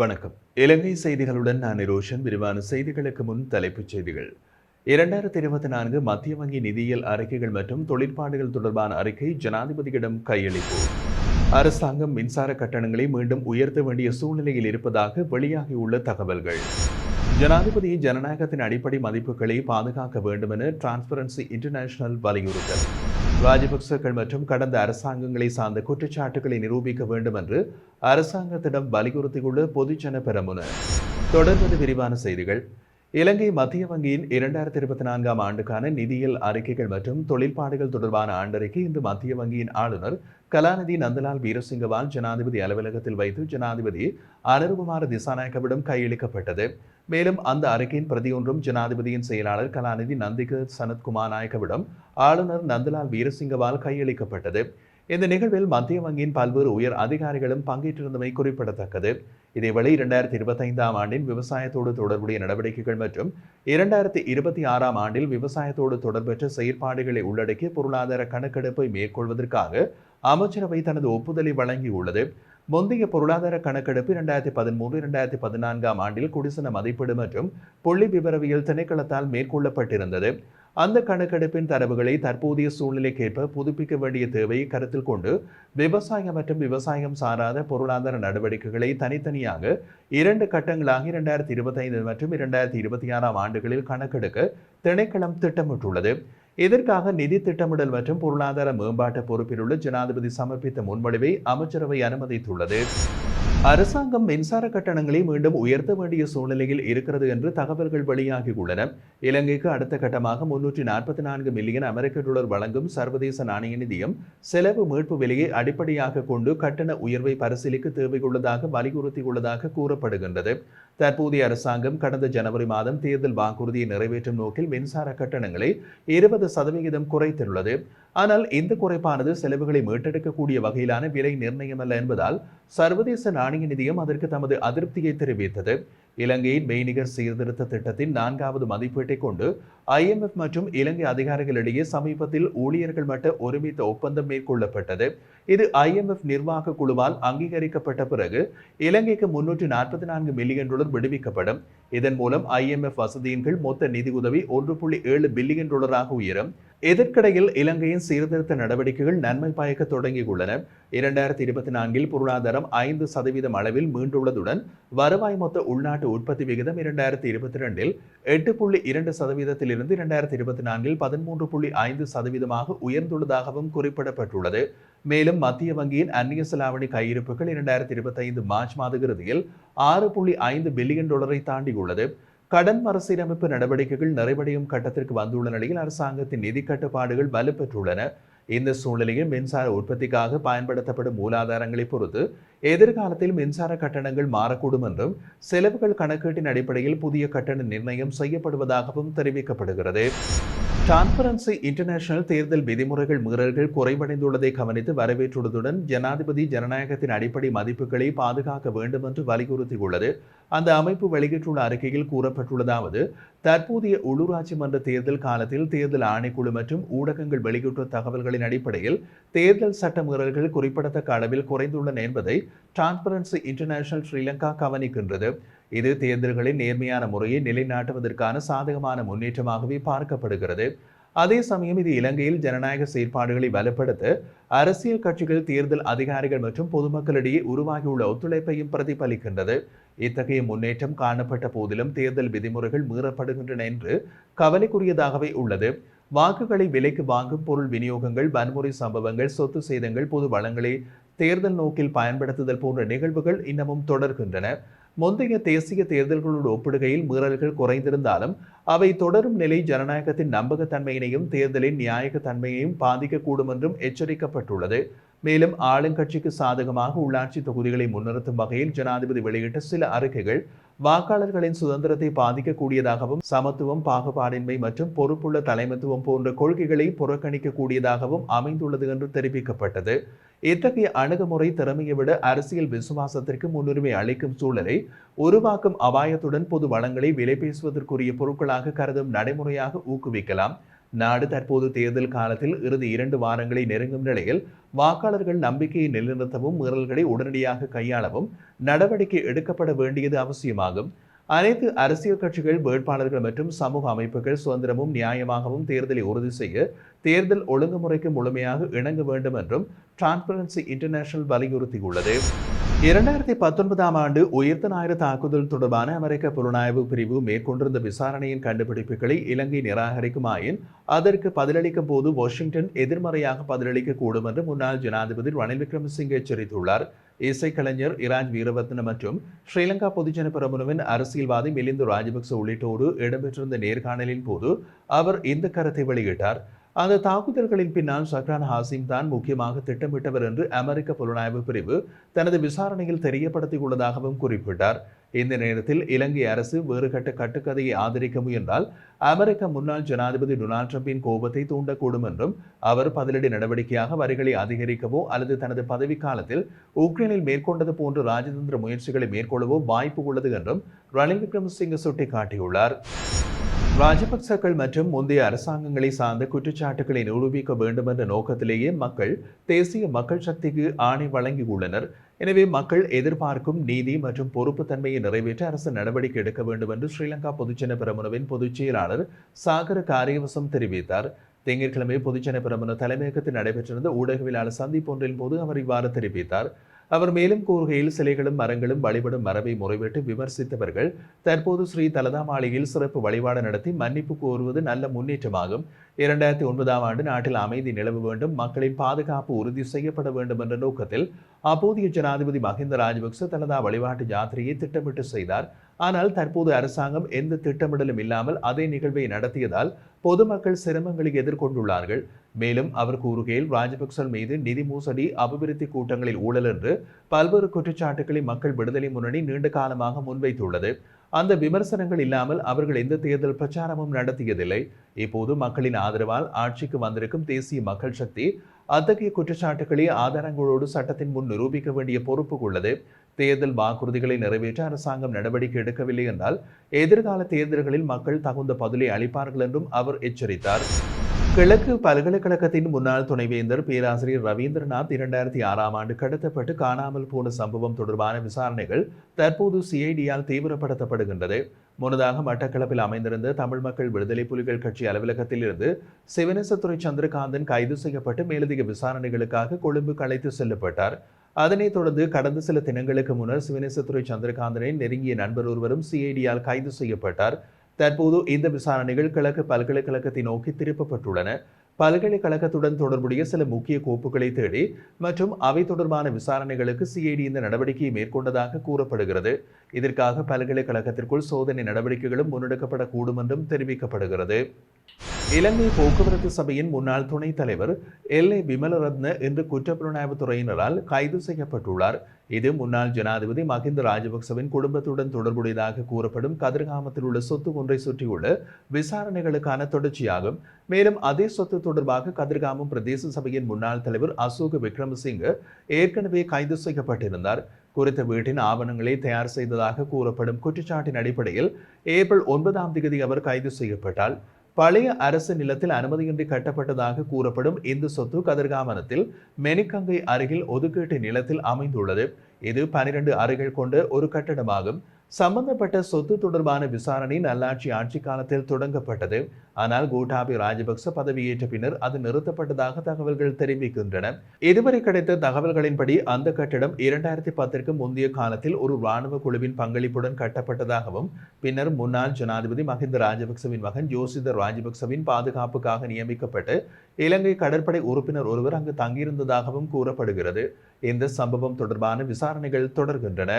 வணக்கம். இலங்கை செய்திகளுடன் நான் ரோஷன். விரிவான செய்திகளுக்கு முன் தலைப்புச் செய்திகள். இரண்டாயிரத்தி இருபத்தி நான்கு மத்திய வங்கி நிதியியல் அறிக்கைகள் மற்றும் தொழிற்பாடுகள் தொடர்பான அறிக்கை ஜனாதிபதியிடம் கையளிப்பு. அரசாங்கம் மின்சார கட்டணங்களை மீண்டும் உயர்த்த வேண்டிய சூழ்நிலையில் இருப்பதாக வெளியாகியுள்ள தகவல்கள். ஜனாதிபதி ஜனநாயகத்தின் அடிப்படை மதிப்புகளை பாதுகாக்க வேண்டும் என டிரான்ஸ்பரன்சி இன்டர்நேஷனல் வலியுறுத்தல். ராஜபக்சர்கள் மற்றும் கடந்த அரசாங்கங்களை சார்ந்த குற்றச்சாட்டுகளை நிரூபிக்க வேண்டும் என்று அரசாங்கத்திடம் வலியுறுத்தியுள்ள பொதுஜன பெரமுன. தொடர்வது விரிவான செய்திகள். இலங்கை மத்திய வங்கியின் இரண்டாயிரத்தி இருபத்தி நான்காம் ஆண்டுக்கான நிதியியல் அறிக்கைகள் மற்றும் தொழில்பாடுகள் தொடர்பான ஆண்டறிக்கை இன்று மத்திய வங்கியின் ஆளுநர் கலாநிதி நந்தலால் வீரசிங்கவால் ஜனாதிபதி அலுவலகத்தில் வைத்து ஜனாதிபதி அனுருகுமார திசாநாயக்கவிடம் கையளிக்கப்பட்டது. மேலும் அந்த அறிக்கையின் பிரதியொன்றும் ஜனாதிபதியின் செயலாளர் கலாநிதி நந்திக சனத்குமார் நாயக்கவிடம் ஆளுநர் நந்தலால் வீரசிங்கவால் கையளிக்கப்பட்டது. இந்த நிகழ்வில் மத்திய வங்கியின் பல்வேறு உயர் அதிகாரிகளும் பங்கேற்றிருந்தமை குறிப்பிடத்தக்கது. இதேவேளை இரண்டாயிரத்தி இருபத்தைந்தாம் ஆண்டின் விவசாயத்தோடு தொடர்புடைய நடவடிக்கைகள் மற்றும் இரண்டாயிரத்தி இருபத்தி ஆறாம் ஆண்டில் விவசாயத்தோடு தொடர்பற்ற செயற்பாடுகளை உள்ளடக்கிய பொருளாதார கணக்கெடுப்பை மேற்கொள்வதற்காக அமைச்சரவை தனது ஒப்புதலை வழங்கியுள்ளது. முந்தைய பொருளாதார கணக்கெடுப்பு இரண்டாயிரத்தி பதிமூன்று இரண்டாயிரத்தி பதினான்காம் ஆண்டில் குடிசன மதிப்பீடு மற்றும் புள்ளி விவரவியல் திணைக்களத்தால் மேற்கொள்ளப்பட்டிருந்தது. அந்த கணக்கெடுப்பின் தரவுகளை தற்போதைய சூழ்நிலைக்கேற்ப புதுப்பிக்க வேண்டிய தேவையை கருத்தில் கொண்டு விவசாயம் மற்றும் விவசாயம் சாராத பொருளாதார நடவடிக்கைகளை தனித்தனியாக இரண்டு கட்டங்களாக இரண்டாயிரத்தி இருபத்தைந்து மற்றும் இரண்டாயிரத்தி இருபத்தி ஆறாம் ஆண்டுகளில் கணக்கெடுக்க திணைக்களம் திட்டமிட்டுள்ளது. இதற்காக நிதி திட்டமிடல் மற்றும் பொருளாதார மேம்பாட்டு பொறுப்பிலுள்ள ஜனாதிபதி சமர்ப்பித்த முன்மொழிவை அமைச்சரவை அனுமதித்துள்ளது. அரசாங்கம் மின்சார கட்டணங்களை மீண்டும் உயர்த்த வேண்டிய சூழ்நிலையில் இருக்கிறது என்று தகவல்கள் வெளியாகியுள்ளன. இலங்கைக்கு அடுத்த கட்டமாக முன்னூற்றி நாற்பத்தி நான்கு மில்லியன் அமெரிக்க டாலர் வழங்கும் சர்வதேச நாணய நிதியம் செலவு மீட்பு விலையை அடிப்படையாக கொண்டு கட்டண உயர்வை பரிசீலிக்க தேவையுள்ளதாக வலியுறுத்தியுள்ளதாக கூறப்படுகின்றது. தற்போதைய அரசாங்கம் கடந்த ஜனவரி மாதம் தேர்தல் வாக்குறுதியை நிறைவேற்றும் நோக்கில் மின்சார கட்டணங்களை இருபது சதவிகிதம் குறைத்துள்ளது. ஆனால் இந்த குறைப்பானது செலவுகளை மீட்டெடுக்கக்கூடிய வகையிலான விலை நிர்ணயம் அல்ல என்பதால் சர்வதேச நாணய நிதியம் அதற்கு தமது அதிருப்தியை தெரிவித்தது. இலங்கையின் மெய்நிகர் சீர்திருத்த திட்டத்தின் நான்காவது மதிப்பீட்டை கொண்டு ஐஎம்எஃப் மற்றும் இலங்கை அதிகாரிகளிடையே சமீபத்தில் ஊழியர்கள் மட்ட ஒருமித்த ஒப்பந்தம் மேற்கொள்ளப்பட்டது. இது ஐஎம்எஃப் நிர்வாக குழுவால் அங்கீகரிக்கப்பட்ட பிறகு இலங்கைக்கு முன்னூற்று நாற்பத்தி நான்கு மில்லியன் டாலர் விடுவிக்கப்படும். இதன் மூலம் ஐஎம்எஃப் வசதியின் கீழ் மொத்த நிதி உதவி ஒன்று புள்ளி ஏழு பில்லியன் டாலராக உயரும். இதற்கிடையில் இலங்கையின் சீர்திருத்த நடவடிக்கைகள் நன்மை பயக்க தொடங்கியுள்ளன. இரண்டாயிரத்தி இருபத்தி நான்கில் பொருளாதாரம் ஐந்து சதவீதம் அளவில் மீண்டுள்ளதுடன் வருவாய் மொத்த உள்நாட்டு உற்பத்தி விகிதம் இரண்டாயிரத்தி இருபத்தி ரெண்டில் எட்டு புள்ளி இரண்டு சதவீதத்திலிருந்து இரண்டாயிரத்தி இருபத்தி நான்கில் பதிமூன்று புள்ளி ஐந்து சதவீதமாக உயர்ந்துள்ளதாகவும் குறிப்பிடப்பட்டுள்ளது. மேலும் மத்திய வங்கியின் அந்நிய செலாவணி கையிருப்புகள் இரண்டாயிரத்தி இருபத்தைந்து மார்ச் மாத இறுதியில் ஆறு புள்ளி ஐந்து பில்லியன் டாலரை தாண்டியுள்ளது. கடன் மறுசீரமைப்பு நடவடிக்கைகள் நிறைவடையும் கட்டத்திற்கு வந்துள்ள நிலையில் அரசாங்கத்தின் நிதி கட்டுப்பாடுகள் வலுப்பெற்றுள்ளன. இந்த சூழ்நிலையில் மின்சார உற்பத்திக்காக பயன்படுத்தப்படும் மூலாதாரங்களை பொறுத்து எதிர்காலத்தில் மின்சார கட்டணங்கள் மாறக்கூடும் என்றும் செலவுகள் கணக்கீட்டின் அடிப்படையில் புதிய கட்டண நிர்ணயம் செய்யப்படுவதாகவும் தெரிவிக்கப்படுகிறது. டிரான்ஸ்பரன்சி இன்டர்நேஷனல் தேர்தல் விதிமுறைகள் மீறல்கள் குறைவடைந்துள்ளதை கவனித்து வரவேற்றுள்ளதுடன் ஜனாதிபதி ஜனநாயகத்தின் அடிப்படை மதிப்புகளை பாதுகாக்க வேண்டும் என்று வலியுறுத்தியுள்ளது. அந்த அமைப்பு வெளியிட்டுள்ள அறிக்கையில் கூறப்பட்டுள்ளதாவது தற்போதைய உள்ளூராட்சி மன்ற தேர்தல் காலத்தில் தேர்தல் ஆணைக்குழு மற்றும் ஊடகங்கள் வெளியிட்ட தகவல்களின் அடிப்படையில் தேர்தல் சட்ட மீறல்கள் குறிப்பிடத்தக்க அளவில் குறைந்துள்ளன என்பதை டிரான்ஸ்பரன்சி இன்டர்நேஷனல் ஸ்ரீலங்கா கவனிக்கின்றது. இது தேர்தல்களின் நேர்மையான முறையை நிலைநாட்டுவதற்கான சாதகமான முன்னேற்றமாகவே பார்க்கப்படுகிறது. அதே சமயம் இது இலங்கையில் ஜனநாயக செயற்பாடுகளை பலப்படுத்த அரசியல் கட்சிகள் தேர்தல் அதிகாரிகள் மற்றும் பொதுமக்களிடையே உருவாகியுள்ள ஒத்துழைப்பையும் பிரதிபலிக்கின்றது. இத்தகைய முன்னேற்றம் காணப்பட்ட போதிலும் தேர்தல் விதிமுறைகள் மீறப்படுகின்றன என்று கவலைக்குரியதாகவே உள்ளது. வாக்குகளை விலைக்கு வாங்கும் பொருள் விநியோகங்கள் வன்முறை சம்பவங்கள் சொத்து சேதங்கள் பொது வளங்களை தேர்தல் நோக்கில் பயன்படுத்துதல் போன்ற நிகழ்வுகள் இன்னமும் தொடர்கின்றன. முந்தைய தேசிய தேர்தல்களோடு ஒப்பிடுகையில் மீறல்கள் குறைந்திருந்தாலும் அவை தொடரும் நிலை ஜனநாயகத்தின் நம்பகத்தன்மையினையும் தேர்தலின் நியாயகத்தன்மையையும் பாதிக்கக்கூடும் என்றும் எச்சரிக்கப்பட்டுள்ளது. மேலும் ஆளுங்கட்சிக்கு சாதகமாக உள்ளாட்சி தொகுதிகளை முன்னிறுத்தும் வகையில் ஜனாதிபதி வெளியிட்ட சில அறிக்கைகள் வாக்காளர்களின் சுதந்திரத்தை பாதிக்கக்கூடியதாகவும் சமத்துவம் பாகுபாடின்மை மற்றும் பொறுப்புள்ள தலைமைத்துவம் போன்ற கொள்கைகளை புறக்கணிக்கக்கூடியதாகவும் அமைந்துள்ளது என்று தெரிவிக்கப்பட்டது. இத்தகைய அணுகுமுறை திறமையை விட அரசியல் விசுவாசத்திற்கு முன்னுரிமை அளிக்கும் சூழலை உருவாக்கும் அபாயத்துடன் பொது வளங்களை விலை பேசுவதற்குரிய பொருட்களாக கருதும் நடைமுறையாக ஊக்குவிக்கலாம். நாடு தற்போது தேர்தல் காலத்தில் இறுதி இரண்டு வாரங்களை நெருங்கும் நிலையில் வாக்காளர்கள் நம்பிக்கையை நிலைநிறுத்தவும் மீறல்களை உடனடியாக கையாளவும் நடவடிக்கை எடுக்கப்பட வேண்டியது அவசியமாகும். அனைத்து அரசியல் கட்சிகள் வேட்பாளர்கள் மற்றும் சமூக அமைப்புகள் சுதந்திரமும் நியாயமாகவும் தேர்தலை உறுதி செய்ய தேர்தல் ஒழுங்குமுறைக்கு முழுமையாக இணங்க வேண்டும் என்றும் டிரான்ஸ்பரன்சி இன்டர்நேஷனல் வலியுறுத்தியுள்ளது. இரண்டாயிரத்தி பத்தொன்பதாம் ஆண்டு உயிர்த்த ஞாயிறு தாக்குதல் தொடர்பான அமெரிக்க புலனாய்வு பிரிவு மேற்கொண்டிருந்த விசாரணையின் கண்டுபிடிப்புகளை இலங்கை நிராகரிக்குமாயின் அதற்கு பதிலளிக்கும் போது வாஷிங்டன் எதிர்மறையாக பதிலளிக்க கூடும் என்று முன்னாள் ஜனாதிபதி ரணில் விக்ரமசிங்கே எச்சரித்துள்ளார் இசைக்கலைஞர் இராஜ் வீரவத்ன மற்றும் ஸ்ரீலங்கா பொதுஜன பிரமுனவின் அரசியல்வாதி மிலிந்து ராஜபக்ச உள்ளிட்டோரு இடம்பெற்றிருந்த நேர்காணலின் போது அவர் இந்த கருத்தை வெளியிட்டார். அந்த தாக்குதல்களின் பின்னால் சக்ரான் ஹாசிம் தான் முக்கியமாக திட்டமிட்டவர் என்று அமெரிக்க புலனாய்வு பிரிவு தனது விசாரணையில் தெரியப்படுத்தியுள்ளதாகவும் குறிப்பிட்டார். இந்த நேரத்தில் இலங்கை அரசு வேறுகட்ட கட்டுக்கதையை ஆதரிக்க முயன்றால் அமெரிக்க முன்னாள் ஜனாதிபதி டொனால்ட் ட்ரம்பின் கோபத்தை தூண்டக்கூடும் என்றும் அவர் பதிலடி நடவடிக்கையாக வரிகளை அதிகரிக்கவோ அல்லது தனது பதவிக்காலத்தில் உக்ரைனில் மேற்கொண்டது போன்ற ராஜதந்திர முயற்சிகளை மேற்கொள்ளவோ வாய்ப்பு உள்ளது என்றும் ரணில் விக்ரமசிங்க சுட்டிக்காட்டியுள்ளார். ராஜபக்சக்கள் மற்றும் முந்தைய அரசாங்கங்களை சார்ந்த குற்றச்சாட்டுகளை நிரூபிக்க வேண்டும் என்ற நோக்கத்திலேயே மக்கள் தேசிய மக்கள் சக்திக்கு ஆணை வழங்கியுள்ளனர் எனவே மக்கள் எதிர்பார்க்கும் நீதி மற்றும் பொறுப்புத்தன்மையை நிறைவேற்ற அரசு நடவடிக்கை எடுக்க வேண்டும் என்று ஸ்ரீலங்கா பொதுஜன பிரமுனவின் பொதுச் செயலாளர் சாகர காரியவசம் தெரிவித்தார். திங்கட்கிழமை பொதுஜன பிரமுன தலைமையகத்தில் நடைபெற்றிருந்த ஊடகவியலாளர் சந்திப்பொன்றின் போது அவர் இவ்வாறு தெரிவித்தார். அவர் மேலும் கூறுகையில் சிலைகளும் மரங்களும் வழிபடும் மரபை முறைவிட்டு விமர்சித்தவர்கள் தற்போது ஸ்ரீ தலதா மாளிகையில் சிறப்பு வழிபாடு நடத்தி மன்னிப்பு கோருவது நல்ல முன்னேற்றமாகும். இரண்டாயிரத்தி ஒன்பதாம் ஆண்டு நாட்டில் அமைதி நிலவ வேண்டும் மக்களின் பாதுகாப்பு உறுதி செய்யப்பட வேண்டும் என்ற நோக்கத்தில் அப்போதைய ஜனாதிபதி மஹிந்த ராஜபக்ச தனது வழிபாட்டு யாத்திரையை திட்டமிட்டு செய்தார். ஆனால் தற்போது அரசாங்கம் எந்த திட்டமிடலும் இல்லாமல் அதே நிகழ்வை நடத்தியதால் பொதுமக்கள் சிரமங்களை எதிர்கொண்டுள்ளார்கள். மேலும் அவர் கூறுகையில் ராஜபக்சல் மீது நிதி மோசடி அபிவிருத்தி கூட்டங்களில் ஊழல் என்று பல்வேறு குற்றச்சாட்டுகளை மக்கள் விடுதலை முன்னணி நீண்ட காலமாக முன்வைத்துள்ளது. அந்த விமர்சனங்கள் இல்லாமல் அவர்கள் எந்த தேர்தல் பிரச்சாரமும் நடத்தியதில்லை. இப்போது மக்களின் ஆதரவால் ஆட்சிக்கு வந்திருக்கும் தேசிய மக்கள் சக்தி அத்தகைய குற்றச்சாட்டுகளை ஆதாரங்களோடு சட்டத்தின் முன் நிரூபிக்க வேண்டிய பொறுப்பு உள்ளது தேர்தல் வாக்குறுதிகளை நிறைவேற்ற அரசாங்கம் நடவடிக்கை எடுக்கவில்லை என்றால் எதிர்கால தேர்தல்களில் மக்கள் தகுந்த பதிலை அளிப்பார்கள் என்றும் அவர் எச்சரித்தார். கிழக்கு பல்கலைக்கழகத்தின் முன்னாள் துணைவேந்தர் பேராசிரியர் ரவீந்திரநாத் இரண்டாயிரத்தி ஆறாம் ஆண்டு கடத்தப்பட்டு காணாமல் போன சம்பவம் தொடர்பான விசாரணைகள் தற்போது சிஐடியால் தீவிரப்படுத்தப்படுகின்றது. முன்னதாக மட்டக்களப்பில் அமைந்திருந்த தமிழ் மக்கள் விடுதலை புலிகள் கட்சி அலுவலகத்தில் இருந்து சிவனேசத்துறை சந்திரகாந்தன் கைது செய்யப்பட்டு மேலதிக விசாரணைகளுக்காக கொழும்பு கலைத்து செல்லப்பட்டார். அதனைத் தொடர்ந்து கடந்த சில தினங்களுக்கு முன்னர் சிவனேசத்துறை சந்திரகாந்தனின் நெருங்கிய நண்பர் ஒருவரும் சிஐடியால் கைது செய்யப்பட்டார். தற்போது இந்த விசாரணைகள் கிழக்கு பல்கலைக்கழகத்தை நோக்கி திருப்பப்பட்டுள்ளன. பல்கலைக்கழகத்துடன் தொடர்புடைய சில முக்கிய கோப்புகளை தேடி மற்றும் அவை தொடர்பான விசாரணைகளுக்கு சிஐடி இந்த நடவடிக்கையை மேற்கொண்டதாக கூறப்படுகிறது. இதற்காக பல்கலைக்கழகத்திற்குள் சோதனை நடவடிக்கைகளும் முன்னெடுக்கப்படக்கூடும் என்றும் தெரிவிக்கப்படுகிறது. இலங்கை போக்குவரத்து சபையின் முன்னாள் துணைத் தலைவர் எல். ஏ. விமலரத்ன இன்று குற்றப்புலனாய்வு துறையினரால் கைது செய்யப்பட்டுள்ளார். இது முன்னாள் ஜனாதிபதி மஹிந்த ராஜபக்சவின் குடும்பத்துடன் தொடர்புடையதாக கூறப்படும் கதிர்காமத்தில் உள்ள சொத்து ஒன்றை சுற்றியுள்ள விசாரணைகளுக்கான தொடர்ச்சியாகும். மேலும் அதே சொத்து தொடர்பாக கதிர்காமம் பிரதேச சபையின் முன்னாள் தலைவர் அசோக் விக்ரமசிங்க ஏற்கனவே கைது செய்யப்பட்டிருந்தார். குறித்த வீட்டின் ஆவணங்களை தயார் செய்ததாக கூறப்படும் குற்றச்சாட்டின் அடிப்படையில் ஏப்ரல் ஒன்பதாம் தேதி அவர் கைது செய்யப்பட்டார். பழைய அரசு நிலத்தில் அனுமதியின்றி கட்டப்பட்டதாக கூறப்படும் இந்த சொத்து கதிர்காமனத்தில் மெனிக்கங்கை அருகில் ஒதுக்கீட்டு நிலத்தில் அமைந்துள்ளது. இது பனிரெண்டு அறைகள் கொண்ட ஒரு கட்டடமாகும். சம்பந்தப்பட்ட சொத்து தொடர்பான விசாரணை நல்லாட்சி ஆட்சி காலத்தில் தொடங்கப்பட்டது. ஆனால் கோட்டாபி ராஜபக்ச பதவியேற்ற பின்னர் அது நிறுத்தப்பட்டதாக தகவல்கள் தெரிவிக்கின்றன. இதுவரை கிடைத்த தகவல்களின்படி அந்த கட்டடம் இரண்டாயிரத்தி பத்திற்கு முந்தைய காலத்தில் ஒரு இராணுவ குழுவின் பங்களிப்புடன் கட்டப்பட்டதாகவும் பின்னர் முன்னாள் ஜனாதிபதி மஹிந்த ராஜபக்சவின் மகன் ஜோசிதர் ராஜபக்சவின் பாதுகாப்புக்காக நியமிக்கப்பட்டு இலங்கை கடற்படை உறுப்பினர் ஒருவர் அங்கு தங்கியிருந்ததாகவும் கூறப்படுகிறது. இந்த சம்பவம் தொடர்பான விசாரணைகள் தொடர்கின்றன.